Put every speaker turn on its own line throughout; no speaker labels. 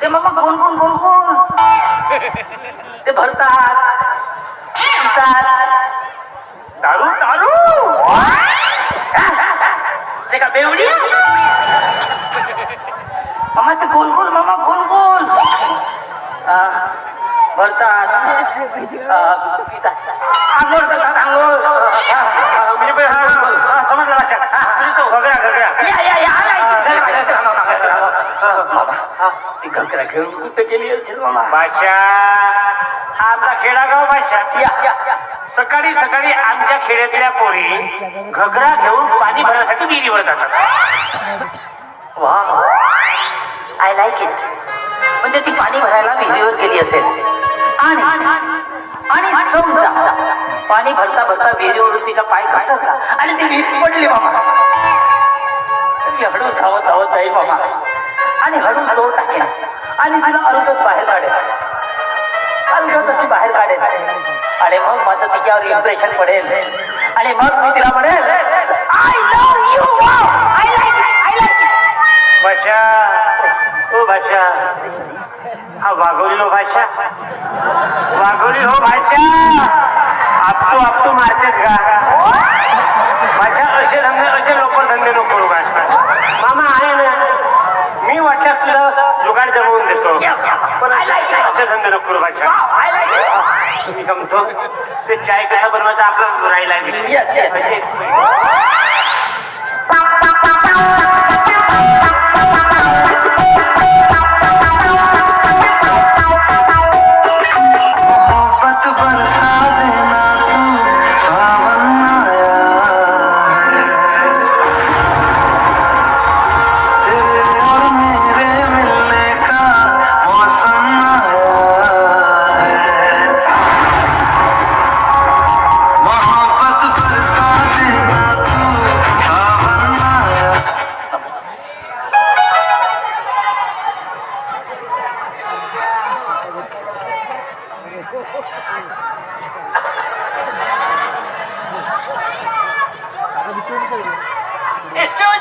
ते मग कोण कोण कोण कोण ते भरतात पितात. दारू दारू ते का बेवडी मामा ते गोल गोल मामा गोल गोल भरतात आंघोळ करतात आंघोळ
म्हणजे समजलं लक्षात घगड्या घगड्या
या या या आलाय. ती घगरा घेऊन कुठे गेली असेल मामा
बादशा आमचा खेडागाव बादशा सकाळी सकाळी आमच्या खेड्यातल्या पोरी घगरा घेऊन पाणी भरण्यासाठी विहिरीवर जातात.
वा आय लाईक इट म्हणजे ती पाणी भरायला विहिरीवर गेली असेल. आणि आणि समजा पाणी भरता भरता विहिरीवरून तिचा पाय घसरला आणि ती विहीर पडली मामा. हळू धावत धावत जाईल मामा. आणि हळू जोर टाकेन. आणि तिला अलगत बाहेर काढेल अलगत अशी बाहेर काढेल आणि मग माझं तिच्यावर इम्प्रेशन पडेल. आणि मग मी तिला म्हणेल I love you I like I like
ओ भाषा. हा वाघोली हो भाषा. वाघोली हो भाषा. आपतो आपतो मारतेत का? भाषा असे धंदे असे लोक धंदे नको हो भाषा. मामा आहे ना? मी वाटल्यास तुला जुगाड जमवून देतो. पण असे धंदे नको मी ते चाय कसा बनवायचा आपला राहिला
Excuse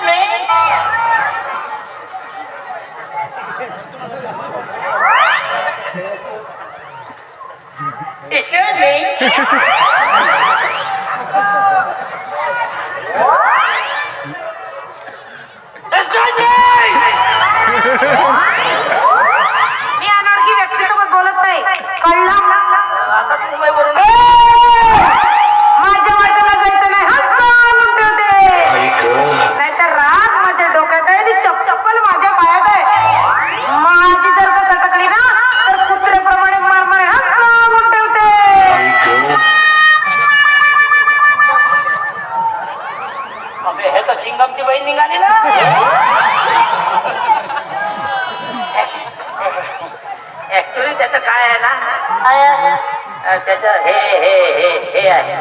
me. Excuse me. अं, त्याचं हे हे हे हे आहे.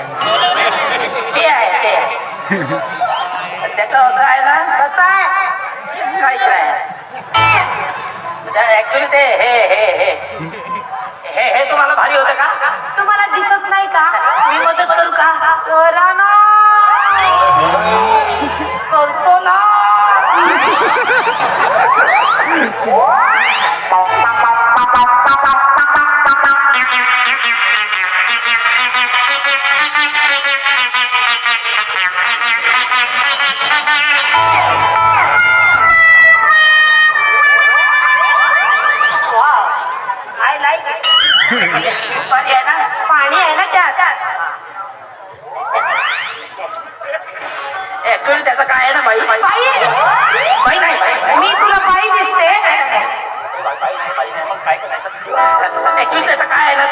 ते आहे ते आहे. त्याचं असं आहे ना?
कसं आहे?
काय काय ऍक्च्युली ते हे हे हे. हे हे तुम्हाला भारी होतं का?
तुम्हाला दिसत नाही का?
मी मदत करू का?
करा ना.
करतो ना. त्याचं काय आहे ना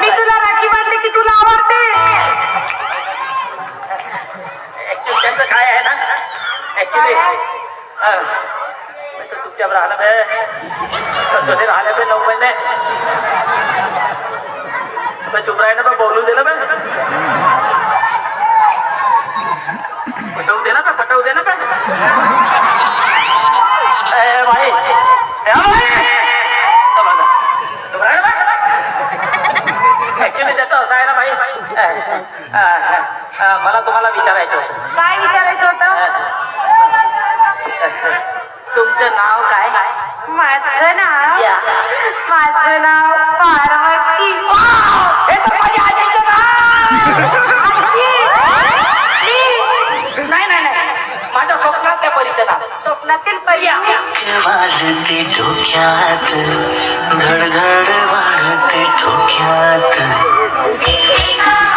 मी तुला राखी बांधते की तुला आवडते?
ऍक्च्युली त्याचं काय आहे ना? ऍक्च्युली मैं तो चुपचाप राहना मैं ससुर से राहने पे नऊ महिने? मैं चुप राहना मैं बोलू दे ना मैं पटवू दे ना मैं पटवू दे ना मैं ए भाई ए भाई चला जा. चुप राहा ना बा. असं आहे ना मला तुम्हाला विचारायचं आहे
काय विचारायचं होतं?
तुमचं नाव काय?
माझं माझं नाव?
या.
माझं नाव पार्वती.
नाही नाही माझ्या परीचं नाव.
स्वप्नातील पर्या
वाजते डोक्यात धडधड वाढते डोक्यात.
Be gone.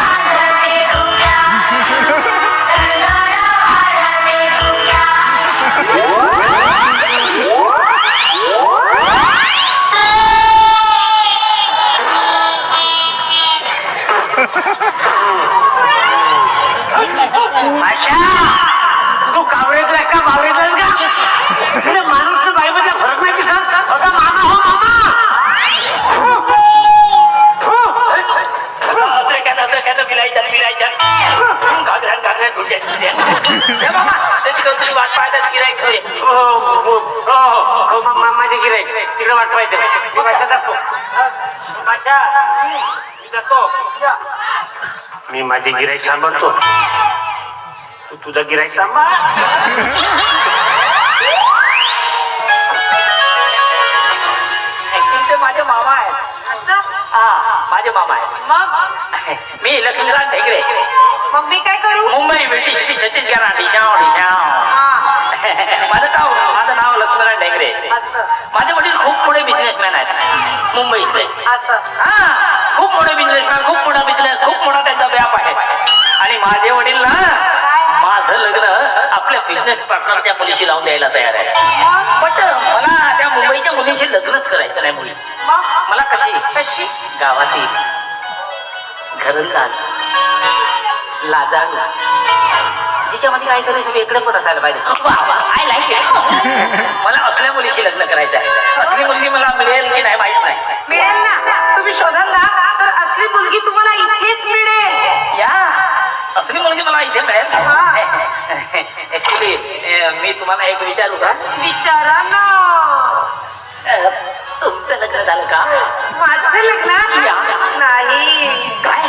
हो, हो, हो, हो, मा- मा- माझे गिराईक तिकडे वाट पाहिजे मी भाषा जातो भाषा मी जातो मी माझे गिराईक सांभाळतो तू तुझा गिराईक सांभाळ
माझे मामा आहेत. हा माझे मामा आहेत.
मग
मी लक्ष्मीकांत ढेकरे
मग मी काय करू
मुंबई ब्रिटिश सिटी छत्तीसगड डिशाव डिशाव
हा,
माझं नाव माझं नाव लक्ष्मीकांत ढेकरे
असं
माझे वडील खूप मोठे बिझनेसमॅन आहेत मुंबईचे
असं
हा खूप मोठे बिझनेसमॅन खूप मोठा बिझनेस खूप मोठा त्यांचा व्याप आहे आणि माझे वडील ना माझं लग्न आपल्या बिझनेस पार्टनरच्या मुलीशी लावून द्यायला तयार आहे बट मला त्या मुंबईच्या मुलीशी लग्नच करायचं नाही मुली मला कशी
कशी
गावातील घरंदाज लाजाळू. जिच्यामध्ये काहीतरी वेगळं पण असायला पाहिजे. आय लाईक मला असल्या मुलीशी लग्न करायचं आहे. असली मुलगी मला मिळेल की नाही माहीत नाही.
मिळेल ना. तुम्ही शोधाल ना तर असली मुलगी तुम्हाला इथेच मिळेल.
या. असली मुलगी मला इथे मिळेल. ऍक्च्युली मी तुम्हाला एक विचारू का?
विचारा ना.
तुमचं लग्न झालं का?
माझं लग्न
या.
नाही.
काय?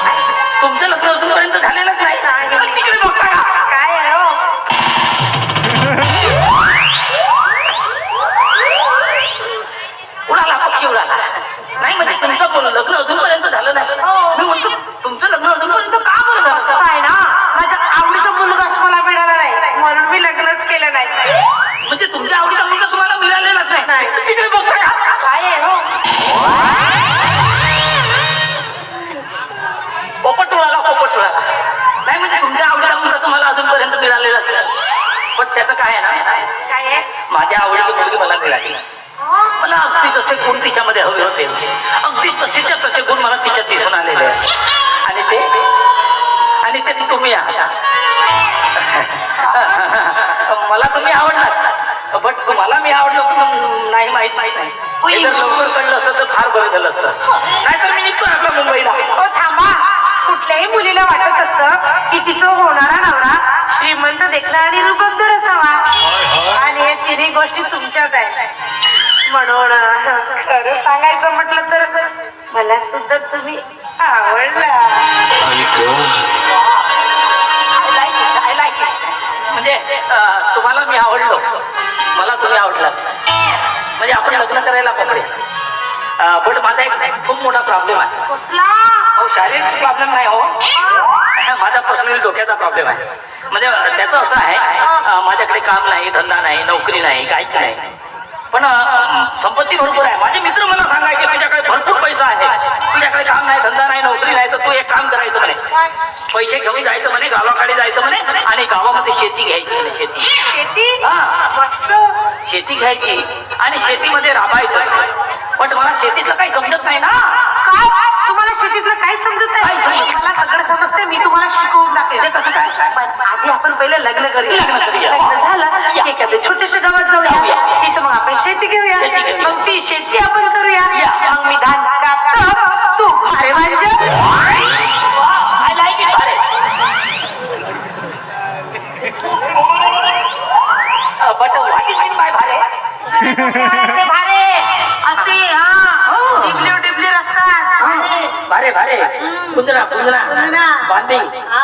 तुमचं लग्न अजूनपर्यंत झालेलंच नाही
नाही.
त्याचं काय आहे ना?
काय आहे?
माझ्या आवडीची मुलगी मला मिळाली. मला अगदी जसे गुण तिच्यामध्ये हवे होते. अगदी तसेच्या तसे गुण मला तिच्यात दिसून आलेले आणि ते आणि ते तुम्ही मला तुम्ही आवडलात. बट तुम्हाला मी आवडलो की नाही माहीत माहीत नाही जर लवकर कळलं असतं तर फार बरं झालं असतं. नाहीतर मी निघतो आपल्या मुंबईला.
हो थांबा. कुठल्याही मुलीला वाटत असतं की तिचं होणारा नवरा श्रीमंत देखणा आणि रुबंदर असावा आणि या तिन्ही गोष्टी तुमच्याच आहेत. म्हणून खरं सांगायचं म्हटलं तर मला सुद्धा तुम्ही आवडला.
म्हणजे तुम्हाला मी आवडलो. मला तुम्ही आवडलात म्हणजे आपण लग्न करायला पकडे. बट माझा एक खूप मोठा प्रॉब्लेम आहे.
कसला?
हो शारीरिक प्रॉब्लेम नाही हो. माझा पर्सनली डोक्याचा प्रॉब्लेम आहे. म्हणजे त्याचं असं आहे माझ्याकडे काम नाही धंदा नाही नोकरी नाही काहीच नाही. पण संपत्ती भरपूर आहे. माझे मित्र मला सांगायचे तुझ्याकडे भरपूर पैसा आहे. तुझ्याकडे काम नाही धंदा नाही नोकरी नाही तर तू एक काम करायचं म्हणे. पैसे घेऊन जायचं म्हणे गावाकडे जायचं म्हणे आणि गावामध्ये शेती घ्यायची म्हणे शेती.
शेती?
हा. घ्यायची आणि शेतीमध्ये राबायचं. पण मला शेतीचं काही समजत नाही ना.
काय तुम्हाला शेतीतलं काही समजत नाही? मला सगळं समजते मी तुम्हाला शिकवून टाकेल
कसं काय?
पण आधी आपण पहिले लग्न करूया.
लग्न करूया.
लग्न झालं की एखाद्या छोट्याशा गावात जाऊया. तिथं मग आपण शेती घेऊया. मग ती शेती आपण करूया. मग मी धान कापतो. तू भारे वांज
आय लाईक इट भारे. But what is mean by भारे
ते भारे असे हा डिबले डिबले असतात
भारे भारे. कुंदरा कुंदरा. बांधी
हा.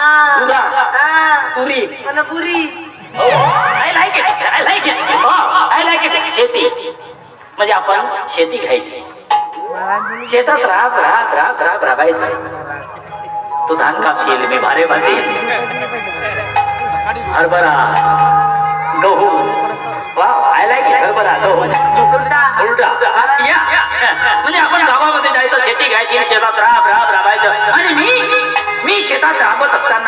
हा.
तुरी.
मला पुरी.
I like it I like it I like it शेती. म्हणजे आपण शेती घ्यायची. शेतात राब राब राब राब राबायचं तू धान कापशील मी भारे बांधील हरभरा गहू वा आय लाईक हरभरा उलटा या. म्हणजे आपण गावामध्ये जायचं शेती घ्यायची शेतात राब राब राबायचं. आणि मी मी शेतात राबत असताना